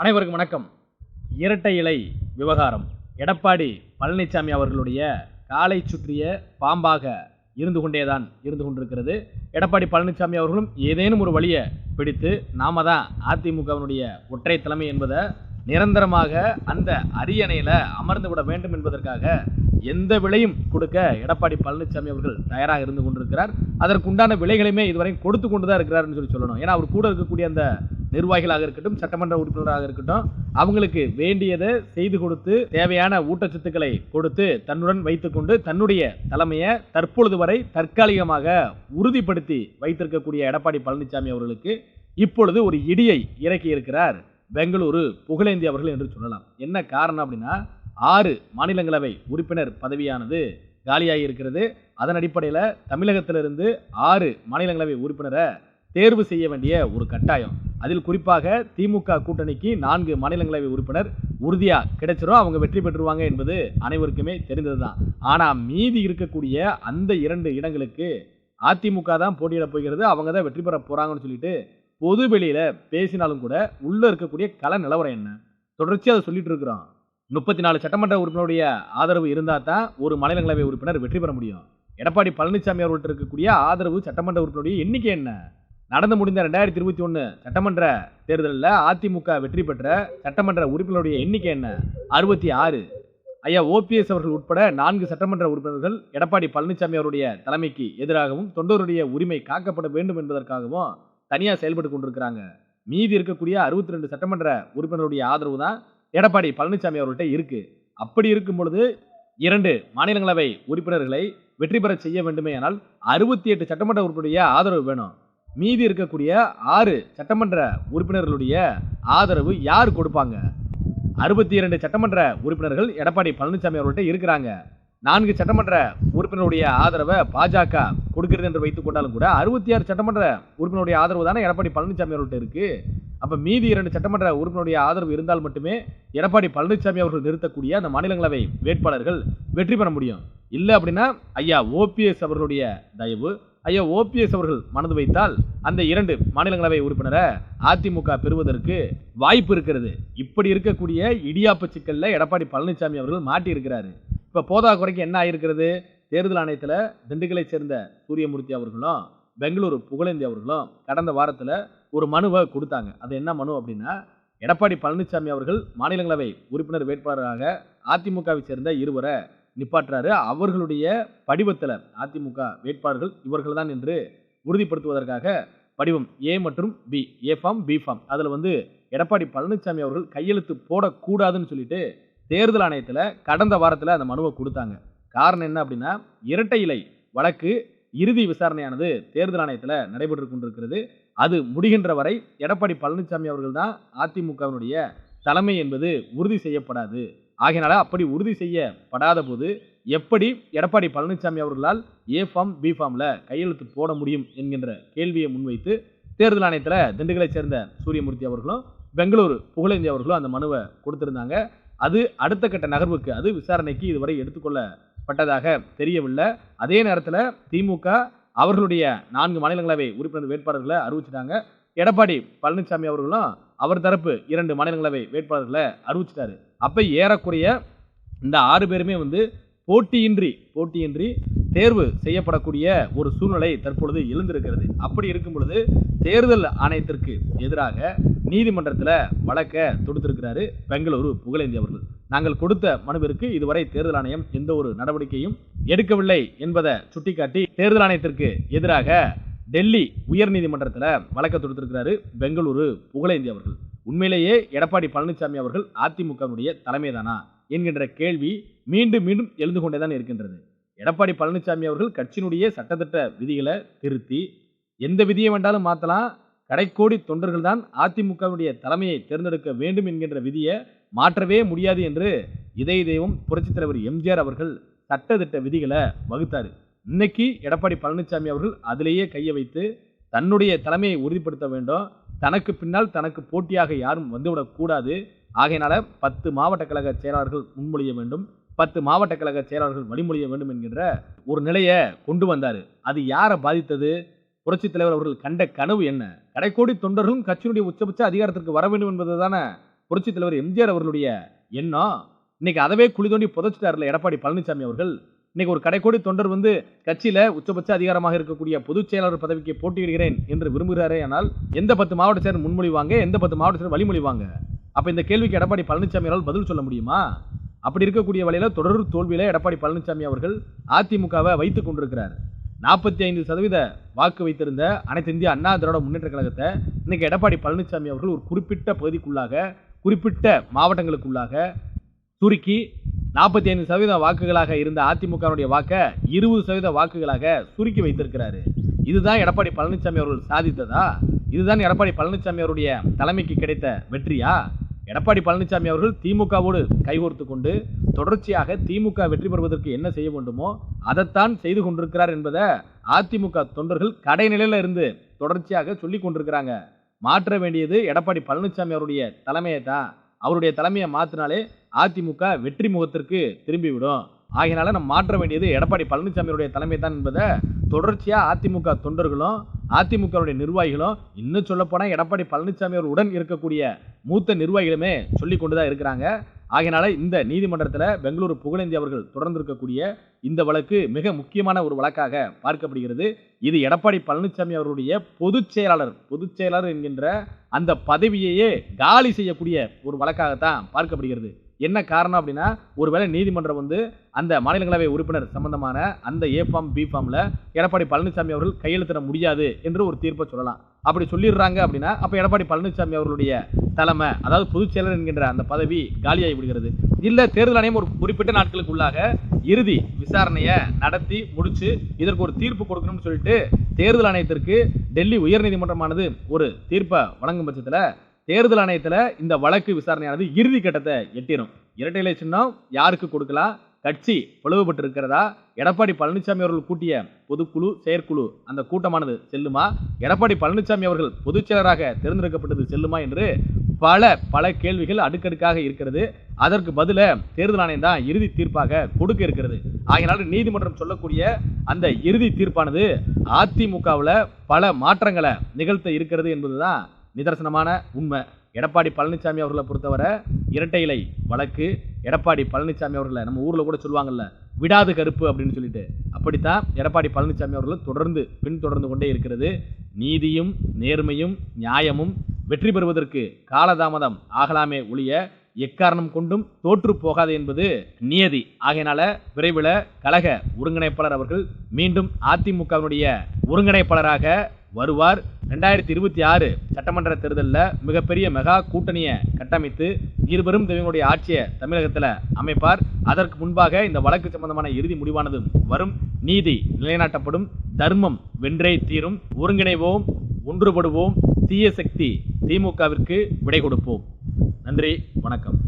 அனைவருக்கும் வணக்கம். இரட்டை இலை விவகாரம். எடப்பாடி பழனிசாமி அவர்களுடைய காலை சுற்றிய பாம்பாக இருந்து கொண்டேதான் இருந்து கொண்டிருக்கிறது. எடப்பாடி பழனிசாமி அவர்களும் ஏதேனும் ஒரு வழியை பிடித்து நாம தான் அதிமுகவினுடைய ஒற்றை தலைமை என்பதை நிரந்தரமாக அந்த அரியணையில் அமர்ந்து விட வேண்டும் என்பதற்காக எந்த விலையும் கொடுக்க எடப்பாடி பழனிசாமி அவர்கள் தயாராக இருந்து கொண்டிருக்கிறார். அதற்குண்டான விலைகளையுமே இதுவரை கொடுத்து கொண்டு தான் இருக்கிறாருன்னு சொல்லி சொல்லணும். ஏன்னா அவர் கூட இருக்கக்கூடிய அந்த நிர்வாகிகளாக இருக்கட்டும் சட்டமன்ற உறுப்பினராக இருக்கட்டும் அவங்களுக்கு வேண்டியதை செய்து கொடுத்து தேவையான ஊட்டச்சத்துக்களை கொடுத்து தன்னுடன் வைத்துக்கொண்டு தன்னுடைய தலைமையை தற்பொழுது வரை தற்காலிகமாக உறுதிப்படுத்தி வைத்திருக்கக்கூடிய எடப்பாடி பழனிசாமி அவர்களுக்கு இப்பொழுது ஒரு இடியை இறக்கி இருக்கிறார் பெங்களூரு புகழேந்தி அவர்கள் என்று சொல்லலாம். என்ன காரணம் அப்படின்னா ஆறு மாநிலங்களவை உறுப்பினர் பதவியானது காலியாகி இருக்கிறது. அதன் அடிப்படையில் தமிழகத்திலிருந்து ஆறு மாநிலங்களவை உறுப்பினரை தேர்வு செய்ய வேண்டிய ஒரு கட்டாயம். அதில் குறிப்பாக திமுக கூட்டணிக்கு நான்கு மாநிலங்களவை உறுப்பினர் உறுதியாக கிடைச்சிரும். அவங்க வெற்றி பெற்றுருவாங்க என்பது அனைவருக்குமே தெரிந்தது தான் ஆனால் மீதி இருக்கக்கூடிய அந்த இரண்டு இடங்களுக்கு அதிமுக தான் போட்டியிட போகிறது. அவங்க தான் வெற்றி பெற போகிறாங்கன்னு சொல்லிட்டு பொது வெளியில் பேசினாலும் கூட உள்ளே இருக்கக்கூடிய கல நிலவரம் என்ன? தொடர்ச்சியாக அதை சொல்லிட்டு இருக்கிறோம். முப்பத்தி நாலு சட்டமன்ற உறுப்பினருடைய ஆதரவு இருந்தால் தான் ஒரு மாநிலங்களவை உறுப்பினர் வெற்றி பெற முடியும். எடப்பாடி பழனிசாமி அவர்கள்ட்ட இருக்கக்கூடிய ஆதரவு சட்டமன்ற உறுப்பினருடைய எண்ணிக்கை என்ன? நடந்து முடிந்த ரெண்டாயிரத்தி இருபத்தி ஒன்று சட்டமன்ற தேர்தலில் அதிமுக வெற்றி பெற்ற சட்டமன்ற உறுப்பினருடைய எண்ணிக்கை என்ன? அறுபத்தி ஆறு. ஐயா ஓபிஎஸ் அவர்கள் உட்பட நான்கு சட்டமன்ற உறுப்பினர்கள் எடப்பாடி பழனிசாமி அவருடைய தலைமைக்கு எதிராகவும் தொண்டருடைய உரிமை காக்கப்பட வேண்டும் என்பதற்காகவும் தனியாக செயல்பட்டு கொண்டிருக்கிறாங்க. மீதி இருக்கக்கூடிய அறுபத்தி ரெண்டு சட்டமன்ற உறுப்பினருடைய ஆதரவு தான் எடப்பாடி பழனிசாமி அவர்கள்ட்ட இருக்கு. அப்படி இருக்கும் பொழுது இரண்டு மாநிலங்களவை உறுப்பினர்களை வெற்றி பெற செய்ய வேண்டுமே ஆனால் அறுபத்தி எட்டு சட்டமன்ற உறுப்பினருடைய ஆதரவு வேணும். மீதி இருக்கக்கூடிய ஆறு சட்டமன்ற உறுப்பினர்களுடைய ஆதரவு யார் கொடுப்பாங்க? அறுபத்தி இரண்டு சட்டமன்ற உறுப்பினர்கள் எடப்பாடி பழனிசாமி அவர்கள்ட்ட இருக்கிறாங்க. நான்கு சட்டமன்ற உறுப்பினருடைய ஆதரவை பாஜக கொடுக்கிறது என்று வைத்துக் கொண்டாலும் கூட அறுபத்தி ஆறு சட்டமன்ற உறுப்பினருடைய ஆதரவு தானே எடப்பாடி பழனிசாமி அவர்கள்ட்ட இருக்கு. அப்ப மீதி இரண்டு சட்டமன்ற உறுப்பினருடைய ஆதரவு இருந்தால் மட்டுமே எடப்பாடி பழனிசாமி அவர்கள் நிறுத்தக்கூடிய அந்த மாநிலங்களவை வேட்பாளர்கள் வெற்றி பெற முடியும். இல்லை அப்படின்னா ஐயா ஓபிஎஸ் அவர்களுடைய தயவு ஐயா ஓபிஎஸ் அவர்கள் மனது வைத்தால் அந்த இரண்டு மாநிலங்களவை உறுப்பினரை அதிமுக பெறுவதற்கு வாய்ப்பு இருக்கிறது. இப்படி இருக்கக்கூடிய இடியாப்பு சிக்கலில் எடப்பாடி பழனிசாமி அவர்கள் மாட்டியிருக்கிறாரு. இப்போ போதா குறைக்கு என்ன ஆயிருக்கிறது? தேர்தல் ஆணையத்தில் திண்டுக்கலை சேர்ந்த சூரியமூர்த்தி அவர்களும் பெங்களூரு புகழேந்தி அவர்களும் கடந்த வாரத்தில் ஒரு மனுவை கொடுத்தாங்க. அது என்ன மனு அப்படின்னா எடப்பாடி பழனிசாமி அவர்கள் மாநிலங்களவை உறுப்பினர் வேட்பாளராக அதிமுகவை சேர்ந்த இருவரை நிப்பாட்டுறாரு. அவர்களுடைய படிவத்தில் அதிமுக வேட்பாளர்கள் இவர்கள் தான் என்று உறுதிப்படுத்துவதற்காக படிவம் ஏ மற்றும் B A form B form அதில் வந்து எடப்பாடி பழனிசாமி அவர்கள் கையெழுத்து போடக்கூடாதுன்னு சொல்லிட்டு தேர்தல் ஆணையத்தில் கடந்த வாரத்தில் அந்த மனுவை கொடுத்தாங்க. காரணம் என்ன அப்படின்னா இரட்டை இலை வழக்கு இறுதி விசாரணையானது தேர்தல் ஆணையத்தில் நடைபெற்று கொண்டிருக்கிறது. அது முடிகின்ற வரை எடப்பாடி பழனிசாமி அவர்கள் தான் அதிமுகவினுடைய தலைமை என்பது உறுதி செய்யப்படாது. ஆகையினால அப்படி உறுதி செய்யப்படாத போது எப்படி எடப்பாடி பழனிசாமி அவர்களால் ஏ ஃபார்ம் பி ஃபார்மில் கையெழுத்து போட முடியும் என்கின்ற கேள்வியை முன்வைத்து தேர்தல் ஆணையத்தில் திண்டுக்கலை சேர்ந்த சூரியமூர்த்தி அவர்களும் பெங்களூர் புகழேந்தி அவர்களும் அந்த மனுவை கொடுத்திருந்தாங்க. அது அடுத்த கட்ட நகர்வுக்கு அது விசாரணைக்கு இதுவரை எடுத்துக்கொள்ளப்பட்டதாக தெரியவில்லை. அதே நேரத்தில் திமுக அவர்களுடைய நான்கு மாநிலங்களவை உறுப்பினர் வேட்பாளர்களை அறிவிச்சிட்டாங்க. எடப்பாடி பழனிசாமி அவர்களும் அவர் தரப்பு இரண்டு மாநிலங்களவை வேட்பாளர்களை அறிவிச்சிட்டாரு. அப்போ ஏறக்குறைய இந்த ஆறு பேருமே வந்து போட்டியின்றி போட்டியின்றி தேர்வு செய்யப்படக்கூடிய ஒரு சூழ்நிலை தற்பொழுது எழுந்திருக்கிறது. அப்படி இருக்கும் பொழுது தேர்தல் ஆணையத்திற்கு எதிராக நீதிமன்றத்தில் வழக்க தொடுத்திருக்கிறாரு பெங்களூரு புகழேந்தி அவர்கள். நாங்கள் கொடுத்த மனுவிற்கு இதுவரை தேர்தல் ஆணையம் எந்த ஒரு நடவடிக்கையும் எடுக்கவில்லை என்பதை சுட்டிக்காட்டி தேர்தல் ஆணையத்திற்கு எதிராக டெல்லி உயர்நீதிமன்றத்தில் வழக்க தொடுத்திருக்கிறாரு பெங்களூரு புகழேந்தி அவர்கள். உண்மையிலேயே எடப்பாடி பழனிசாமி அவர்கள் அதிமுகவினுடைய தலைமைதானா என்கின்ற கேள்வி மீண்டும் மீண்டும் எழுந்து கொண்டேதான் இருக்கின்றது. எடப்பாடி பழனிசாமி அவர்கள் கட்சியினுடைய சட்டத்திட்ட விதிகளை திருத்தி எந்த விதியை வேண்டாலும் மாற்றலாம் கடைக்கோடி தொண்டர்கள் தான் அதிமுகவினுடைய தலைமையை தேர்ந்தெடுக்க வேண்டும் என்கின்ற விதியை மாற்றவே முடியாது என்று இதய தெய்வம் புரட்சித் தலைவர் எம்ஜிஆர் அவர்கள் சட்டத்திட்ட விதிகளை வகுத்தார். இன்னைக்கு எடப்பாடி பழனிசாமி அவர்கள் அதிலேயே கையை வைத்து தன்னுடைய தலைமையை உறுதிப்படுத்த வேண்டும். தனக்கு பின்னால் தனக்கு போட்டியாக யாரும் வந்துவிடக்கூடாது ஆகையினால பத்து மாவட்ட கழக செயலாளர்கள் முன்மொழிய வேண்டும். பத்து மாவட்ட கழக செயலாளர்கள் வழிமொழிய வேண்டும் என்கின்ற ஒரு நிலையை கொண்டு வந்தார். அது யாரை பாதித்தது? புரட்சித் தலைவர் அவர்கள் கண்ட கனவு என்ன? கடைக்கோடி தொண்டர்களும் கட்சியினுடைய உச்சபட்ச அதிகாரத்திற்கு வர வேண்டும் என்பது தானே புரட்சித் தலைவர் எம்ஜிஆர் அவர்களுடைய எண்ணம்? இன்னைக்கு அதவே குழி தோண்டி புதைச்சிட்டாருல எடப்பாடி பழனிசாமி அவர்கள். இன்னைக்கு ஒரு கடைக்கோடி தொண்டர் வந்து கட்சியில உச்சபட்ச அதிகாரமாக இருக்கக்கூடிய பொதுச் செயலாளர் பதவிக்கு போட்டியிடுகிறேன் என்று விரும்புகிறாரே ஆனால் எந்த பத்து மாவட்ட செயலர் முன்மொழிவாங்க எந்த பத்து மாவட்ட செயலர் வழிமொழிவாங்க அப்ப இந்த கேள்விக்கு எடப்பாடி பழனிசாமி அவர்கள் பதில் சொல்ல முடியுமா? அப்படி இருக்கக்கூடிய வழியில தொடர் தோல்வியில எடப்பாடி பழனிசாமி அவர்கள் அதிமுகவை வைத்துக் கொண்டிருக்கிறார். நாற்பத்தி ஐந்து சதவீத வாக்கு வைத்திருந்த அனைத்து இந்திய அண்ணா திராவிட முன்னேற்ற கழகத்தை இன்னைக்கு எடப்பாடி பழனிசாமி அவர்கள் ஒரு குறிப்பிட்ட பகுதிக்குள்ளாக குறிப்பிட்ட மாவட்டங்களுக்குள்ளாக சுருக்கி நாற்பத்தி ஐந்து சதவீத வாக்குகளாக இருந்த அதிமுகவுடைய வாக்கை இருபது சதவீத வாக்குகளாக சுருக்கி வைத்திருக்கிறாரு. இதுதான் எடப்பாடி பழனிசாமி அவர்கள் சாதித்ததா? இதுதான் எடப்பாடி பழனிசாமி அவருடைய தலைமைக்கு கிடைத்த வெற்றியா? எடப்பாடி பழனிசாமி அவர்கள் திமுகவோடு கைகோர்த்து கொண்டு தொடர்ச்சியாக திமுக வெற்றி பெறுவதற்கு என்ன செய்ய வேண்டுமோ அதைத்தான் செய்து கொண்டிருக்கிறார் என்பதை அதிமுக தொண்டர்கள் கடைநிலையில இருந்து தொடர்ச்சியாக சொல்லி கொண்டிருக்கிறாங்க. மாற்ற வேண்டியது எடப்பாடி பழனிசாமி அவருடைய தலைமையை தான் அவருடைய தலைமையை மாற்றினாலே அதிமுக வெற்றி முகத்திற்கு திரும்பிவிடும். ஆகையினால நம்ம மாற்ற வேண்டியது எடப்பாடி பழனிசாமியுடைய தலைமை தான் என்பதை தொடர்ச்சியாக அதிமுக தொண்டர்களும் அதிமுகவுடைய நிர்வாகிகளும் இன்னும் சொல்லப்போனால் எடப்பாடி பழனிசாமி அவர் உடன் இருக்கக்கூடிய மூத்த நிர்வாகிகளுமே சொல்லி கொண்டு தான் இருக்கிறாங்க. ஆகையினால இந்த நீதிமன்றத்தில் பெங்களூரு புகழேந்தி அவர்கள் தொடர்ந்து இருக்கக்கூடிய இந்த வழக்கு மிக முக்கியமான ஒரு வழக்காக பார்க்கப்படுகிறது. இது எடப்பாடி பழனிசாமி அவருடைய பொதுச் செயலாளர் பொதுச் செயலாளர் என்கின்ற அந்த பதவியையே காலி செய்யக்கூடிய ஒரு வழக்காகத்தான் பார்க்கப்படுகிறது. என்ன காரணம் அப்படின்னா ஒருவேளை நீதிமன்றம் வந்து அந்த மாநிலங்களவை உறுப்பினர் சம்பந்தமான அந்த ஏ ஃபார்ம் பி ஃபார்ம்ல எடப்பாடி பழனிசாமி அவர்கள் கையெழுத்திட முடியாது என்று ஒரு தீர்ப்பை சொல்லலாம். அப்படி சொல்லிடுறாங்க அப்படின்னா அப்போ எடப்பாடி பழனிசாமி அவர்களுடைய தலைமை அதாவது பொதுச் செயலர் என்கின்ற அந்த பதவி காலியாகி விடுகிறது. இல்ல தேர்தல் ஆணையம் ஒரு குறிப்பிட்ட நாட்களுக்குள்ளாக இறுதி விசாரணையை நடத்தி முடிச்சு இதற்கு ஒரு தீர்ப்பு கொடுக்கணும்னு சொல்லிட்டு தேர்தல் ஆணையத்திற்கு டெல்லி உயர்நீதிமன்றமானது ஒரு தீர்ப்பை வழங்கும் பட்சத்தில் தேர்தல் ஆணையத்தில் இந்த வழக்கு விசாரணையானது இறுதி கட்டத்தை எட்டிடும் இரட்டை இலை சின்னம் யாருக்கு கொடுக்கலாம்? கட்சி பிளவுபட்டு இருக்கிறதா எடப்பாடி பழனிசாமி அவர்கள் கூட்டிய பொதுக்குழு செயற்குழு அந்த கூட்டமானது செல்லுமா? எடப்பாடி பழனிசாமி அவர்கள் பொதுச் செயலராக தேர்ந்தெடுக்கப்பட்டது செல்லுமா என்று பல பல கேள்விகள் அடுக்கடுக்காக இருக்கிறது. அதற்கு பதில தேர்தல் ஆணையம் தான் இறுதி தீர்ப்பாக கொடுக்க இருக்கிறது. ஆகையினால நீதிமன்றம் சொல்லக்கூடிய அந்த இறுதி தீர்ப்பானது அதிமுகவில் பல மாற்றங்களை நிகழ்த்த இருக்கிறது என்பதுதான் நிதர்சனமான உண்மை. எடப்பாடி பழனிசாமி அவர்களை பொறுத்தவரை இரட்டை இலை வழக்கு எடப்பாடி பழனிசாமி அவர்களை நம்ம ஊரில் கூட சொல்லுவாங்கல்ல விடாது கருப்பு அப்படின்னு சொல்லிட்டு. அப்படித்தான் எடப்பாடி பழனிசாமி அவர்கள் தொடர்ந்து பின்தொடர்ந்து கொண்டே இருக்கிறது. நீதியும் நேர்மையும் நியாயமும் வெற்றி பெறுவதற்கு காலதாமதம் ஆகலாமே ஒழிய எக்காரணம் கொண்டும் தோற்று போகாது என்பது நியதி. ஆகையினால விரைவில் கழக ஒருங்கிணைப்பாளர் அவர்கள் மீண்டும் அதிமுகவினுடைய ஒருங்கிணைப்பாளராக வருவார். ரெண்டாயிரத்தி இருபத்தி ஆறு சட்டமன்ற தேர்தலில் மிகப்பெரிய மெகா கூட்டணியை கட்டமைத்து இருவரும் தெய்வங்களுடைய ஆட்சியை தமிழகத்தில் அமைப்பார். அதற்கு முன்பாக இந்த வழக்கு சம்பந்தமான இறுதி முடிவானது வரும். நீதி நிலைநாட்டப்படும். தர்மம் வென்றே தீரும். ஒருங்கிணைவோம் ஒன்றுபடுவோம். தீய சக்தி திமுகவிற்கு விடை கொடுப்போம். நன்றி வணக்கம்.